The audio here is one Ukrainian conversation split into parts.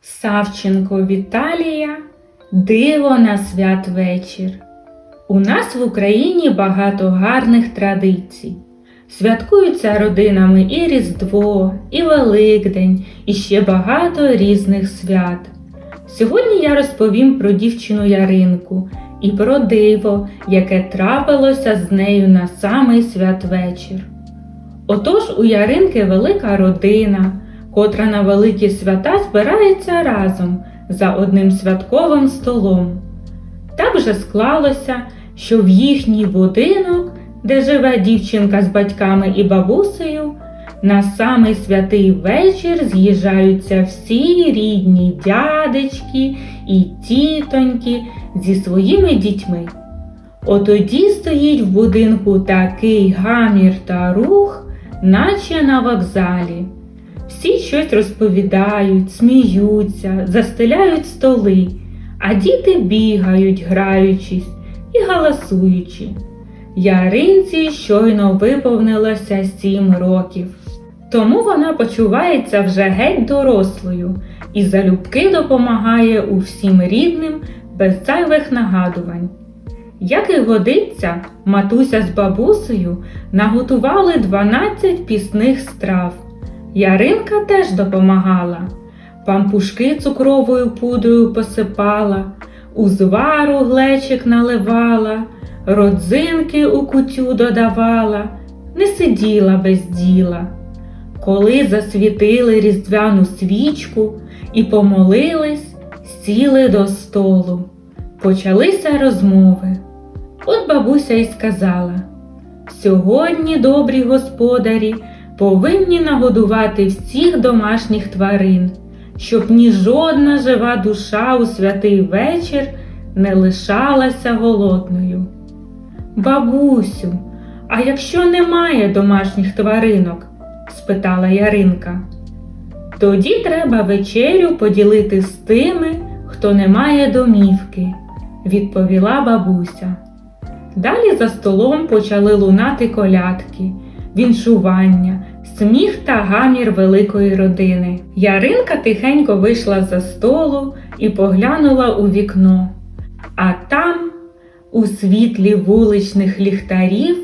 Савченко Віталія Диво на святвечір. У нас в Україні багато гарних традицій. Святкуються родинами і Різдво, і Великдень, і ще багато різних свят. Сьогодні я розповім про дівчину Яринку і про диво, яке трапилося з нею на самий святвечір. Отож у Яринки велика родина, котра на великі свята збирається разом за одним святковим столом. Так вже склалося, що в їхній будинок, де живе дівчинка з батьками і бабусею, на самий святий вечір з'їжджаються всі рідні дядечки і тітоньки зі своїми дітьми. Отоді стоїть в будинку такий гамір та рух, наче на вокзалі. Всі щось розповідають, сміються, застеляють столи, а діти бігають, граючись і галасуючи. Яринці щойно виповнилося сім років. Тому вона почувається вже геть дорослою і залюбки допомагає усім рідним без зайвих нагадувань. Як і годиться, матуся з бабусею наготували 12 пісних страв. Яринка теж допомагала. Пампушки цукровою пудрою посипала, узвару глечик наливала, родзинки у кутю додавала, не сиділа без діла. Коли засвітили різдвяну свічку і помолились, сіли до столу. Почалися розмови. От бабуся й сказала: Сьогодні, добрі господарі, повинні нагодувати всіх домашніх тварин, щоб ні жодна жива душа у святий вечір не лишалася голодною. Бабусю, а якщо немає домашніх тваринок? спитала Яринка. Тоді треба вечерю поділити з тими, хто не має домівки, відповіла бабуся. Далі за столом почали лунати колядки, віншування, сміх та гамір великої родини. Яринка тихенько вийшла за столу і поглянула у вікно. А там, у світлі вуличних ліхтарів,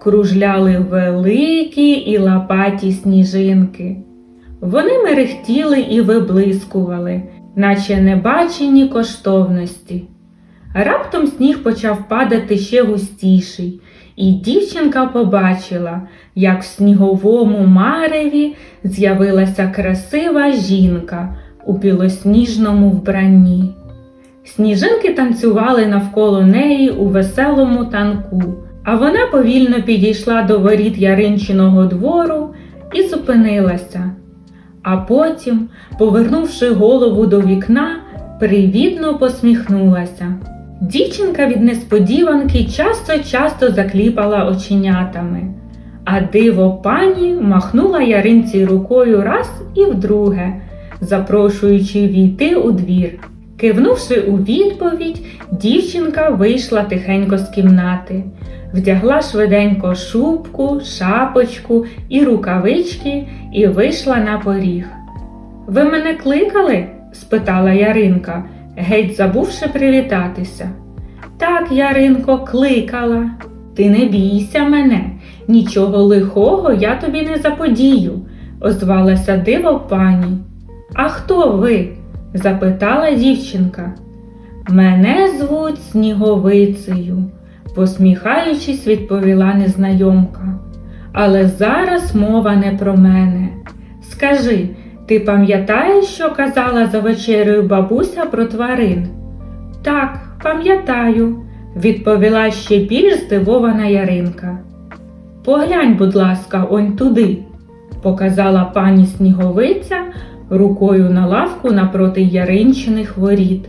кружляли великі і лапаті сніжинки. Вони мерехтіли і виблискували, наче небачені коштовності. Раптом сніг почав падати ще густіший, і дівчинка побачила, як в сніговому мареві з'явилася красива жінка у білосніжному вбранні. Сніжинки танцювали навколо неї у веселому танку, а вона повільно підійшла до воріт Яринчиного двору і зупинилася. А потім, повернувши голову до вікна, привітно посміхнулася. Дівчинка від несподіванки часто-часто закліпала оченятами, а диво пані махнула яринці рукою раз і вдруге, запрошуючи війти у двір. Кивнувши у відповідь, дівчинка вийшла тихенько з кімнати, вдягла швиденько шубку, шапочку і рукавички і вийшла на поріг. Ви мене кликали? спитала Яринка, геть забувши привітатися. Так, Яринко, кликала. Ти не бійся мене, нічого лихого я тобі не заподію, озвалася диво пані. А хто ви? запитала дівчинка. Мене звуть Сніговицею, посміхаючись, відповіла незнайомка. Але зараз мова не про мене. Скажи, ти пам'ятаєш, що казала за вечерею бабуся про тварин? Так, пам'ятаю, відповіла ще більш здивована Яринка. Поглянь, будь ласка, онь туди, показала пані Сніговиця рукою на лавку напроти Яринчиних воріт.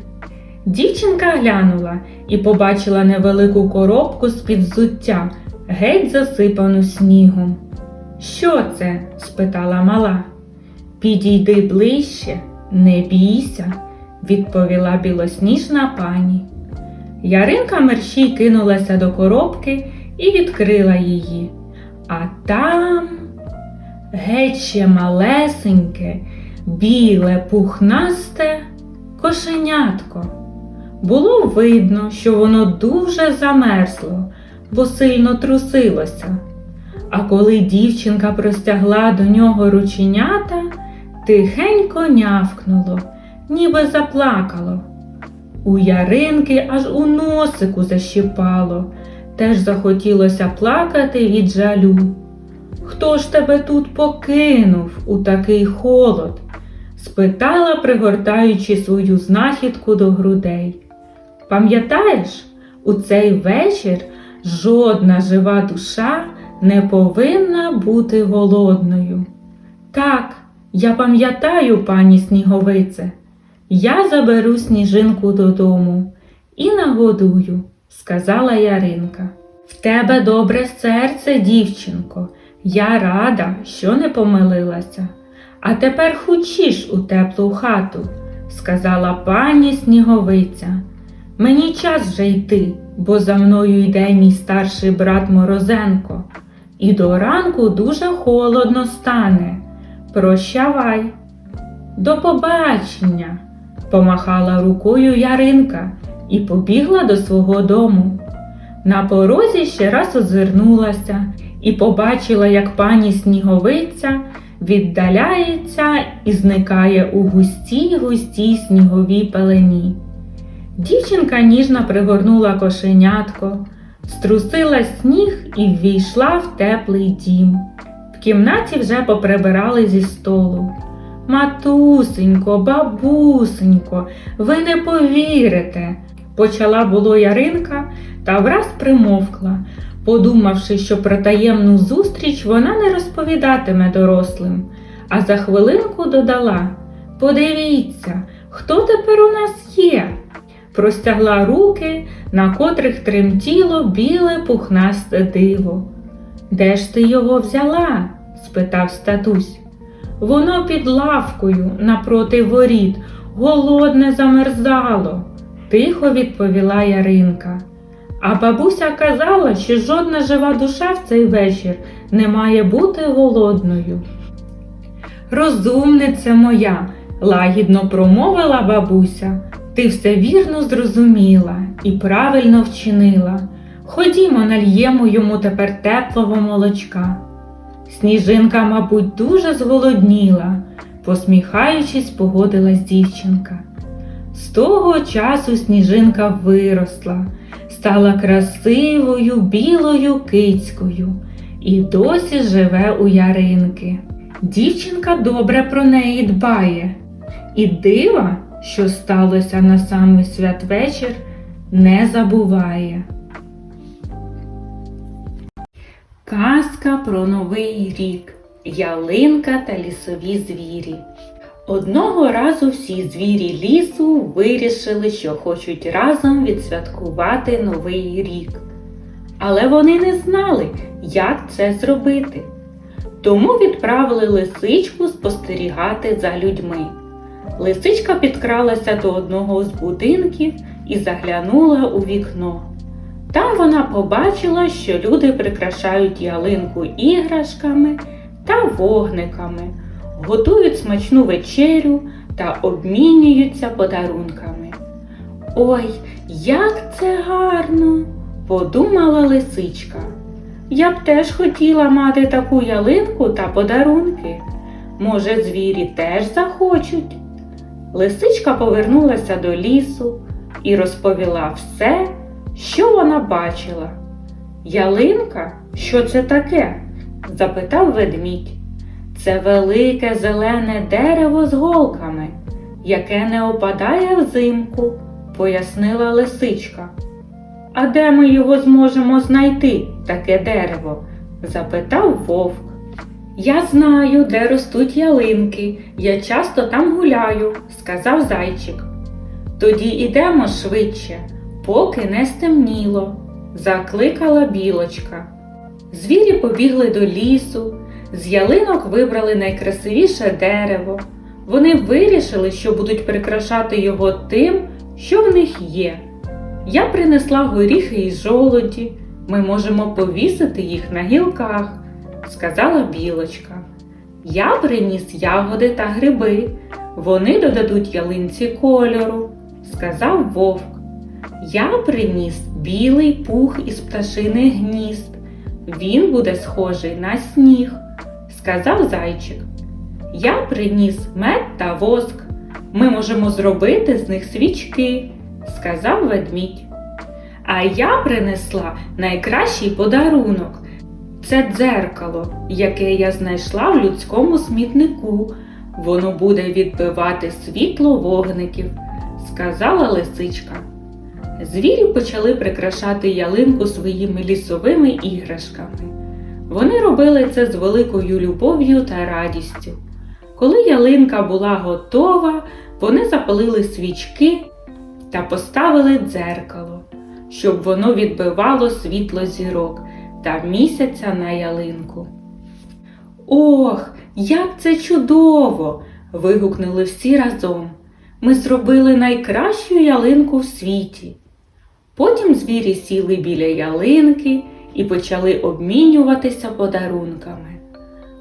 Дівчинка глянула і побачила невелику коробку з-під взуття, геть засипану снігом. Що це? спитала мала. Підійди ближче, не бійся, відповіла білосніжна пані. Яринка мерщій кинулася до коробки і відкрила її. А там геть ще малесеньке, біле, пухнасте кошенятко. Було видно, що воно дуже замерзло, бо сильно трусилося. А коли дівчинка простягла до нього рученята, тихенько нявкнуло, ніби заплакало. У яринки аж у носику защипало, теж захотілося плакати від жалю. Хто ж тебе тут покинув у такий холод? спитала, пригортаючи свою знахідку до грудей. Пам'ятаєш, у цей вечір жодна жива душа не повинна бути голодною. Так, я пам'ятаю, пані сніговице, я заберу сніжинку додому і нагодую, сказала Яринка. В тебе добре серце, дівчинко, я рада, що не помилилася. А тепер хочеш у теплу хату, сказала пані сніговиця. Мені час вже йти, бо за мною йде мій старший брат Морозенко, і до ранку дуже холодно стане. Прощавай. До побачення, помахала рукою Яринка і побігла до свого дому. На порозі ще раз озирнулася і побачила, як пані сніговиця віддаляється і зникає у густій густій сніговій пелені. Дівчинка ніжно пригорнула кошенятко, струсила сніг і ввійшла в теплий дім. В кімнаті вже поприбирали зі столу. Матусенько, бабусенько, ви не повірите, почала було Яринка та враз примовкла, подумавши, що про таємну зустріч вона не розповідатиме дорослим, а за хвилинку додала Подивіться, хто тепер у нас є? Простягла руки, на котрих тремтіло біле пухнасте диво. Де ж ти його взяла? спитав статусь. Воно під лавкою напроти воріт, голодне замерзало, тихо відповіла Яринка. А бабуся казала, що жодна жива душа в цей вечір не має бути голодною. Розумниця моя, лагідно промовила бабуся, ти все вірно зрозуміла і правильно вчинила. Ходімо, нальємо йому тепер теплого молочка. Сніжинка, мабуть, дуже зголодніла, посміхаючись, погодилась дівчинка. З того часу сніжинка виросла, стала красивою білою кицькою і досі живе у яринки. Дівчинка добре про неї дбає, і дива, що сталося на самий святвечір, не забуває. Казка про новий рік, ялинка та лісові звірі. Одного разу всі звірі лісу вирішили, що хочуть разом відсвяткувати новий рік. Але вони не знали, як це зробити. Тому відправили лисичку спостерігати за людьми. Лисичка підкралася до одного з будинків і заглянула у вікно. Там вона побачила, що люди прикрашають ялинку іграшками та вогниками, готують смачну вечерю та обмінюються подарунками. Ой, як це гарно! подумала лисичка. Я б теж хотіла мати таку ялинку та подарунки. Може, звірі теж захочуть. Лисичка повернулася до лісу і розповіла все, що вона бачила. Ялинка, що це таке? запитав ведмідь. Це велике зелене дерево з голками, яке не опадає взимку, пояснила лисичка. А де ми його зможемо знайти, таке дерево? запитав вовк. Я знаю, де ростуть ялинки. Я часто там гуляю, сказав зайчик. Тоді ідемо швидше, поки не стемніло, закликала білочка. Звірі побігли до лісу, з ялинок вибрали найкрасивіше дерево. Вони вирішили, що будуть прикрашати його тим, що в них є. Я принесла горіхи і жолоді. Ми можемо повісити їх на гілках, сказала білочка. Я приніс ягоди та гриби. Вони додадуть ялинці кольору, сказав вовк. Я приніс білий пух із пташиних гнізд. Він буде схожий на сніг, сказав зайчик. Я приніс мед та воск. Ми можемо зробити з них свічки, сказав ведмідь. А я принесла найкращий подарунок. Це дзеркало, яке я знайшла в людському смітнику. Воно буде відбивати світло вогників, сказала лисичка. Звірі почали прикрашати ялинку своїми лісовими іграшками. Вони робили це з великою любов'ю та радістю. Коли ялинка була готова, вони запалили свічки та поставили дзеркало, щоб воно відбивало світло зірок та місяця на ялинку. Ох, як це чудово! вигукнули всі разом. Ми зробили найкращу ялинку в світі. Потім звірі сіли біля ялинки і почали обмінюватися подарунками.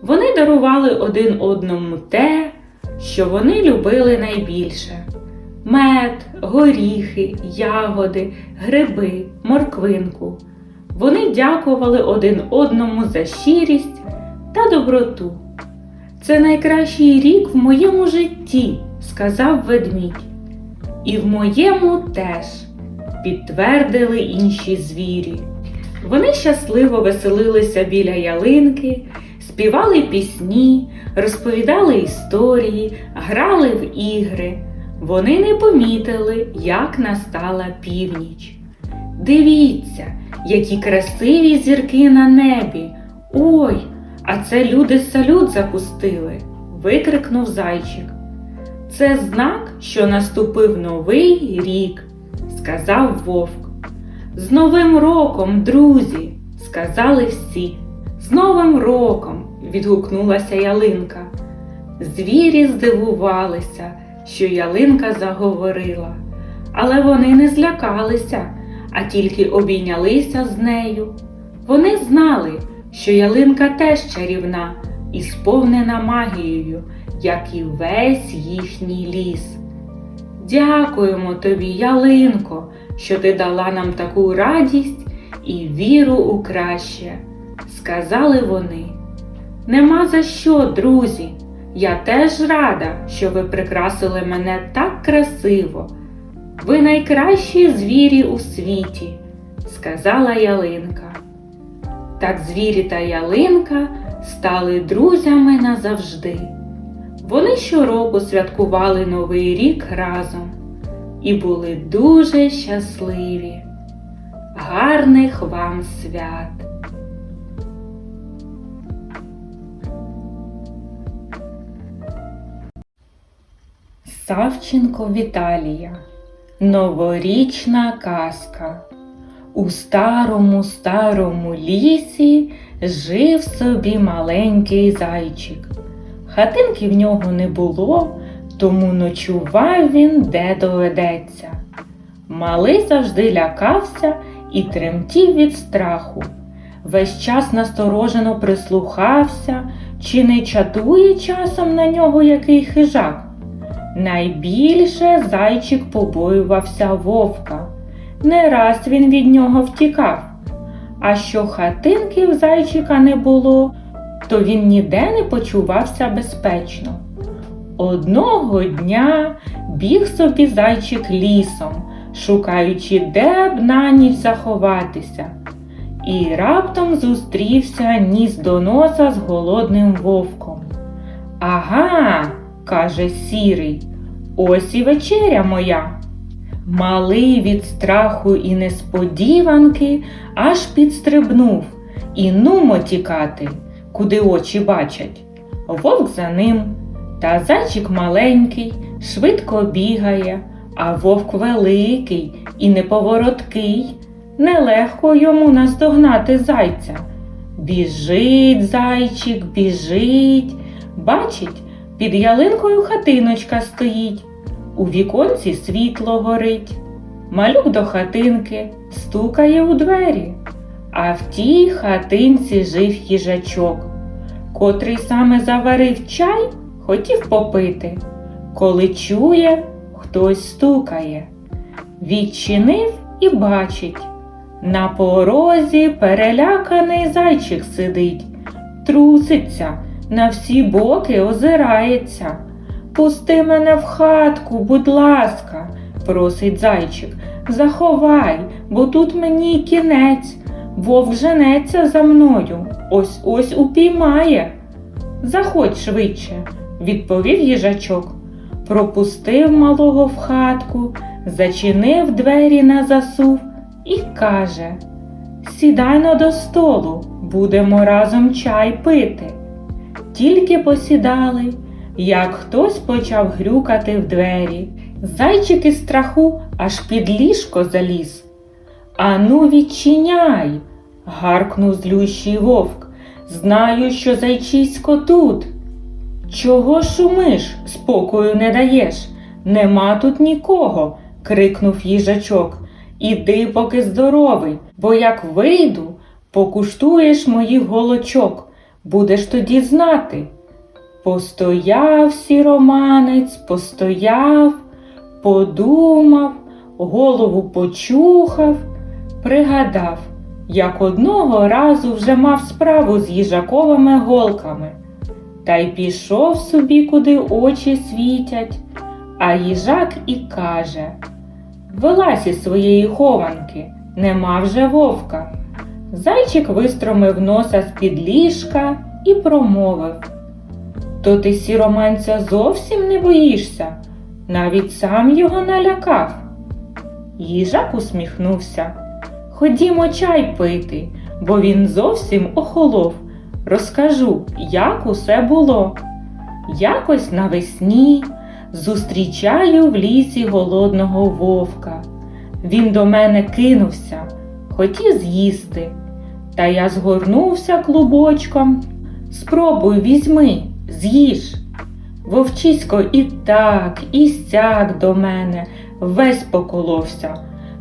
Вони дарували один одному те, що вони любили найбільше: мед, горіхи, ягоди, гриби, морквинку. Вони дякували один одному за щирість та доброту. Це найкращий рік в моєму житті, сказав ведмідь. І в моєму теж, підтвердили інші звірі. Вони щасливо веселилися біля ялинки, співали пісні, розповідали історії, грали в ігри. Вони не помітили, як настала північ. Дивіться, які красиві зірки на небі. Ой, а це люди салют запустили, викрикнув зайчик. Це знак, що наступив новий рік, сказав вовк. З Новим роком, друзі, сказали всі. З Новим роком, відгукнулася ялинка. Звірі здивувалися, що ялинка заговорила, але вони не злякалися, а тільки обійнялися з нею. Вони знали, що ялинка теж чарівна і сповнена магією, як і весь їхній ліс. Дякуємо тобі, ялинко, що ти дала нам таку радість і віру у краще, сказали вони. Нема за що, друзі. Я теж рада, що ви прикрасили мене так красиво. Ви найкращі звірі у світі, сказала ялинка. Так звірі та ялинка стали друзями назавжди. Вони щороку святкували Новий рік разом і були дуже щасливі. Гарних вам свят! Савченко Віталія Новорічна казка. У старому старому лісі жив собі маленький зайчик. Хатинки в нього не було, тому ночував він де доведеться. Малий завжди лякався і тремтів від страху. Весь час насторожено прислухався, чи не чатує часом на нього який хижак. Найбільше зайчик побоювався вовка. Не раз він від нього втікав. А що хатинки в зайчика не було, то він ніде не почувався безпечно. Одного дня біг собі зайчик лісом, шукаючи, де б на ніч заховатися. І раптом зустрівся ніс до носа з голодним вовком. Ага, каже сірий, ось і вечеря моя. Малий від страху і несподіванки аж підстрибнув і нумо тікати, куди очі бачать. Вовк за ним, та зайчик маленький, швидко бігає, а вовк великий і неповороткий. Нелегко йому наздогнати зайця. Біжить зайчик, біжить. Бачить, під ялинкою хатиночка стоїть. У віконці світло горить. Малюк до хатинки стукає у двері. А в тій хатинці жив їжачок. котрий саме заварив чай, хотів попити, коли чує, хтось стукає. Відчинив і бачить. На порозі переляканий зайчик сидить, труситься, на всі боки озирається. Пусти мене в хатку, будь ласка, просить зайчик. Заховай, бо тут мені кінець. Вовк женеться за мною, ось ось упіймає. Заходь швидше, відповів їжачок. Пропустив малого в хатку, зачинив двері на засув і каже: Сідайно до столу, будемо разом чай пити. Тільки посідали, як хтось почав грюкати в двері. Зайчик із страху аж під ліжко заліз. Ану, відчиняй, гаркнув злющий вовк. Знаю, що зайчисько тут. Чого шумиш, спокою не даєш? Нема тут нікого, крикнув їжачок. Іди, поки здоровий, бо як вийду, покуштуєш моїх голочок, будеш тоді знати. Постояв сіроманець, постояв, подумав, голову почухав, пригадав, як одного разу вже мав справу з їжаковими голками, та й пішов собі, куди очі світять, а їжак і каже Вилазь із своєї хованки, нема вже вовка. Зайчик вистромив носа з-під ліжка і промовив То ти сіроманця зовсім не боїшся, навіть сам його налякав. Їжак усміхнувся. Ходімо чай пити, бо він зовсім охолов. Розкажу, як усе було. Якось навесні зустрічаю в лісі голодного вовка. Він до мене кинувся, хотів з'їсти. Та я згорнувся клубочком. Спробуй, візьми, з'їж. Вовчисько і так, і сяк до мене весь поколовся,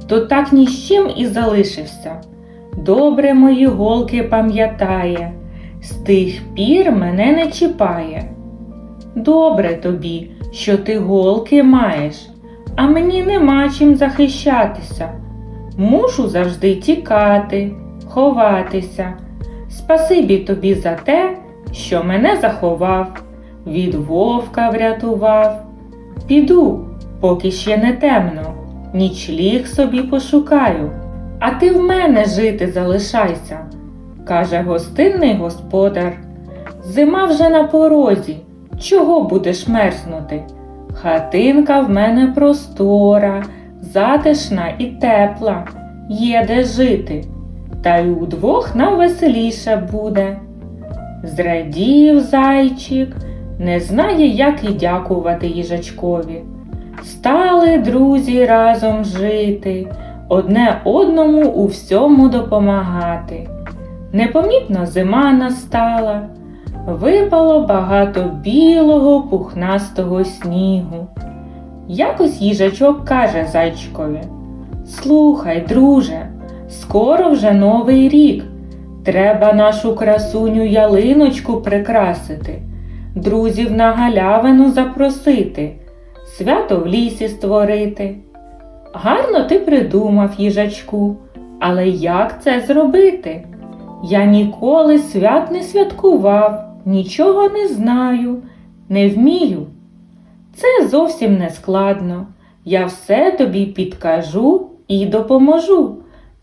то так ні з чим і залишився. Добре мої голки пам'ятає, з тих пір мене не чіпає. Добре тобі, що ти голки маєш, а мені нема чим захищатися. Мушу завжди тікати, ховатися. Спасибі тобі за те, що мене заховав, від вовка врятував. Піду, поки ще не темно, нічліг собі пошукаю. А ти в мене жити залишайся, каже гостинний господар. Зима вже на порозі. Чого будеш мерзнути? Хатинка в мене простора, затишна і тепла, є де жити, та й удвох нам веселіше буде. Зрадів зайчик, не знає, як і дякувати їжачкові. Стали друзі разом жити, одне одному у всьому допомагати. Непомітно зима настала. Випало багато білого пухнастого снігу. Якось їжачок каже зайчикові Слухай, друже, скоро вже новий рік. Треба нашу красуню ялиночку прикрасити, друзів на галявину запросити, свято в лісі створити. Гарно ти придумав, їжачку, але як це зробити? Я ніколи свят не святкував нічого не знаю, не вмію. Це зовсім не складно. Я все тобі підкажу і допоможу,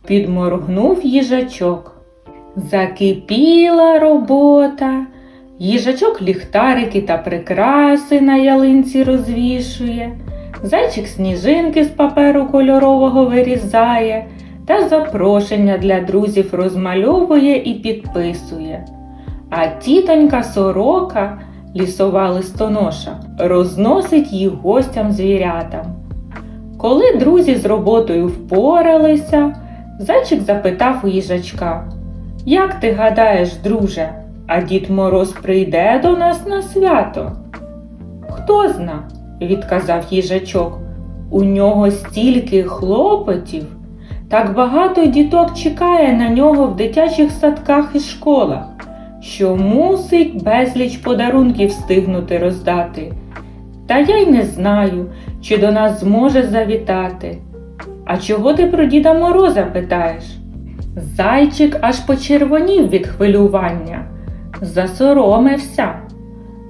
підморгнув їжачок. Закипіла робота, їжачок ліхтарики та прикраси на ялинці розвішує, зайчик сніжинки з паперу кольорового вирізає та запрошення для друзів розмальовує і підписує а тітонька сорока, лісова листоноша, розносить їх гостям звірятам. Коли друзі з роботою впоралися, зайчик запитав у їжачка Як ти гадаєш, друже, а дід Мороз прийде до нас на свято? Хто зна, відказав їжачок. У нього стільки хлопотів, так багато діток чекає на нього в дитячих садках і школах що мусить безліч подарунків встигнути роздати. Та я й не знаю, чи до нас зможе завітати. А чого ти про Діда Мороза питаєш? Зайчик аж почервонів від хвилювання, засоромився.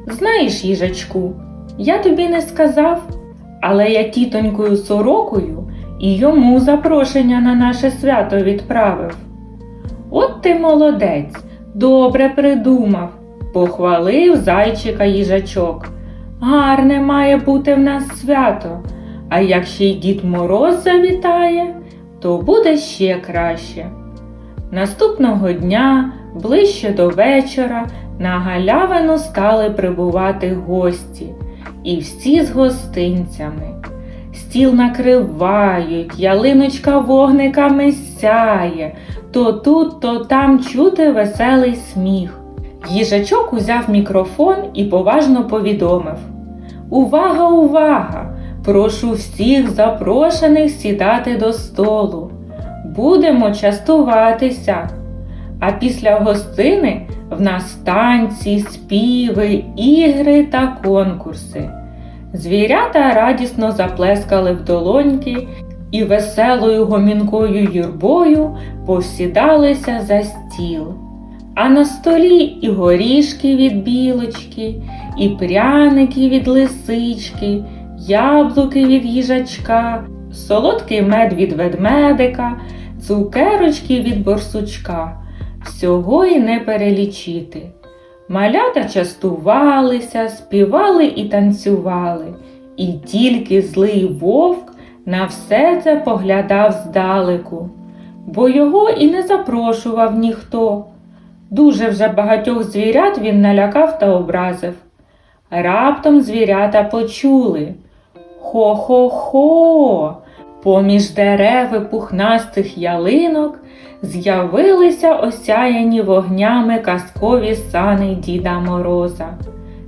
Знаєш, їжачку, я тобі не сказав, але я тітонькою сорокою і йому запрошення на наше свято відправив. От ти молодець, добре придумав, похвалив зайчика їжачок. Гарне має бути в нас свято, а як ще й Дід Мороз завітає, то буде ще краще. Наступного дня, ближче до вечора, на галявину стали прибувати гості, і всі з гостинцями. Стіл накривають, ялиночка вогниками сяє, то тут, то там чути веселий сміх. Їжачок узяв мікрофон і поважно повідомив: Увага, увага! Прошу всіх запрошених сідати до столу. Будемо частуватися. А після гостини в нас танці, співи, ігри та конкурси. Звірята радісно заплескали в долоньки і веселою гомінкою юрбою повсідалися за стіл. А на столі і горішки від білочки, і пряники від лисички, яблуки від їжачка, солодкий мед від ведмедика, цукерочки від борсучка. Всього й не перелічити. Малята частувалися, співали і танцювали, і тільки злий вовк на все це поглядав здалеку, бо його і не запрошував ніхто. Дуже вже багатьох звірят він налякав та образив. Раптом звірята почули Хо-хо-хо! Поміж дереви пухнастих ялинок з'явилися осяяні вогнями казкові сани Діда Мороза,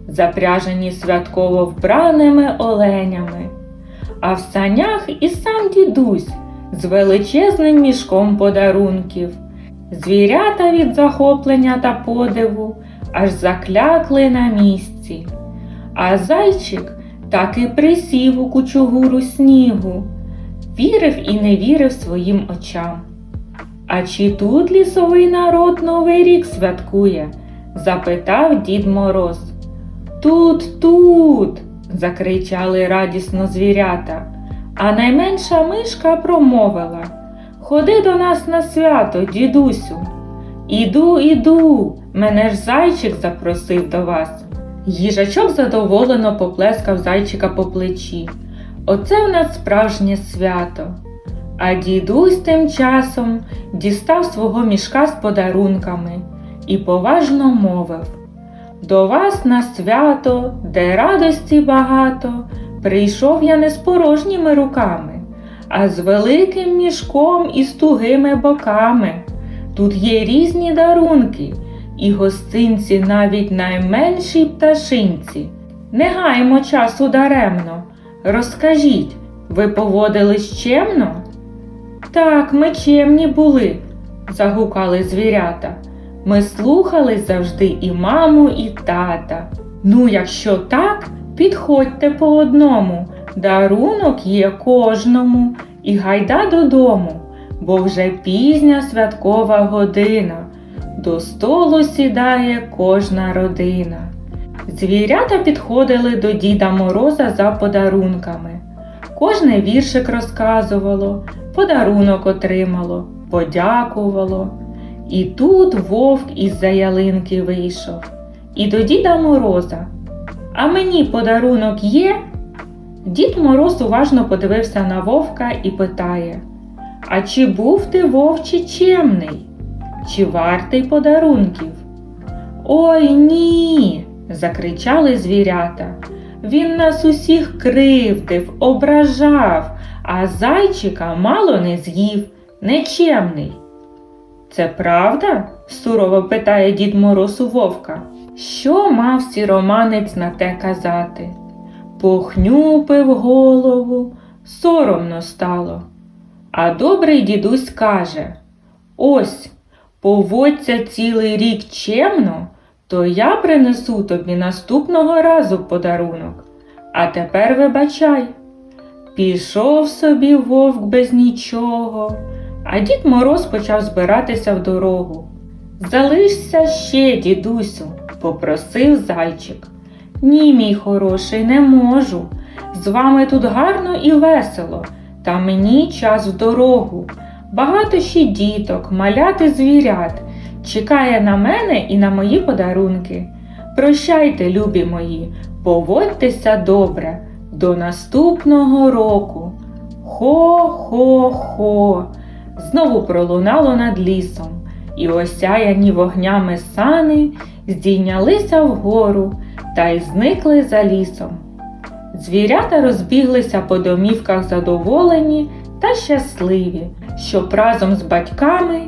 запряжені святково вбраними оленями, а в санях і сам дідусь з величезним мішком подарунків. Звірята від захоплення та подиву аж заклякли на місці, а зайчик так і присів у кучугуру снігу, вірив і не вірив своїм очам. А чи тут лісовий народ Новий рік святкує? запитав дід Мороз. Тут, тут. закричали радісно звірята, а найменша мишка промовила Ходи до нас на свято, дідусю. Іду, іду, мене ж зайчик запросив до вас. Їжачок задоволено поплескав зайчика по плечі. Оце в нас справжнє свято. А дідусь тим часом дістав свого мішка з подарунками і поважно мовив До вас на свято, де радості багато, прийшов я не з порожніми руками, а з великим мішком і з тугими боками. Тут є різні дарунки, і гостинці навіть найменшій пташинці. Не гаймо часу даремно. Розкажіть, ви поводились чемно? Так, ми чемні були, загукали звірята. Ми слухались завжди і маму, і тата. Ну, якщо так, підходьте по одному. Дарунок є кожному, і гайда додому, бо вже пізня святкова година. До столу сідає кожна родина. Звірята підходили до Діда Мороза за подарунками. Кожне віршик розказувало, подарунок отримало, подякувало. І тут вовк із-за ялинки вийшов. І до Діда Мороза. А мені подарунок є? Дід Мороз уважно подивився на вовка і питає А чи був ти вовче чемний? Чи вартий подарунків? Ой ні. Закричали звірята. Він нас усіх кривдив, ображав, а зайчика мало не з'їв, нечемний. Це правда? сурово питає дід Мороз у вовка. Що мав сіроманець на те казати? Похнюпив голову, соромно стало. А добрий дідусь каже Ось, поводься цілий рік чемно, то я принесу тобі наступного разу подарунок. А тепер вибачай. Пішов собі вовк без нічого, а дід Мороз почав збиратися в дорогу. Залишся ще, дідусю, попросив зайчик. Ні, мій хороший, не можу. З вами тут гарно і весело, та мені час в дорогу. Багато ще діток, маляти звірят, чекає на мене і на мої подарунки. Прощайте, любі мої, поводьтеся добре. До наступного року. Хо-хо-хо. Знову пролунало над лісом, і осяяні вогнями сани здійнялися вгору та й зникли за лісом. Звірята розбіглися по домівках задоволені та щасливі, щоб разом з батьками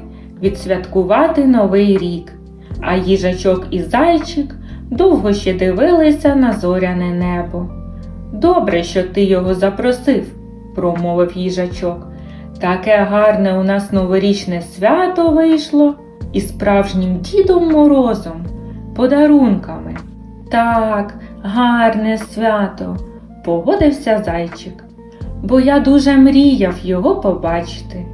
відсвяткувати новий рік. А їжачок і зайчик довго ще дивилися на зоряне небо. Добре, що ти його запросив, промовив їжачок. Таке гарне у нас новорічне свято вийшло із справжнім Дідом Морозом, подарунками. Так, гарне свято, погодився зайчик, бо я дуже мріяв його побачити.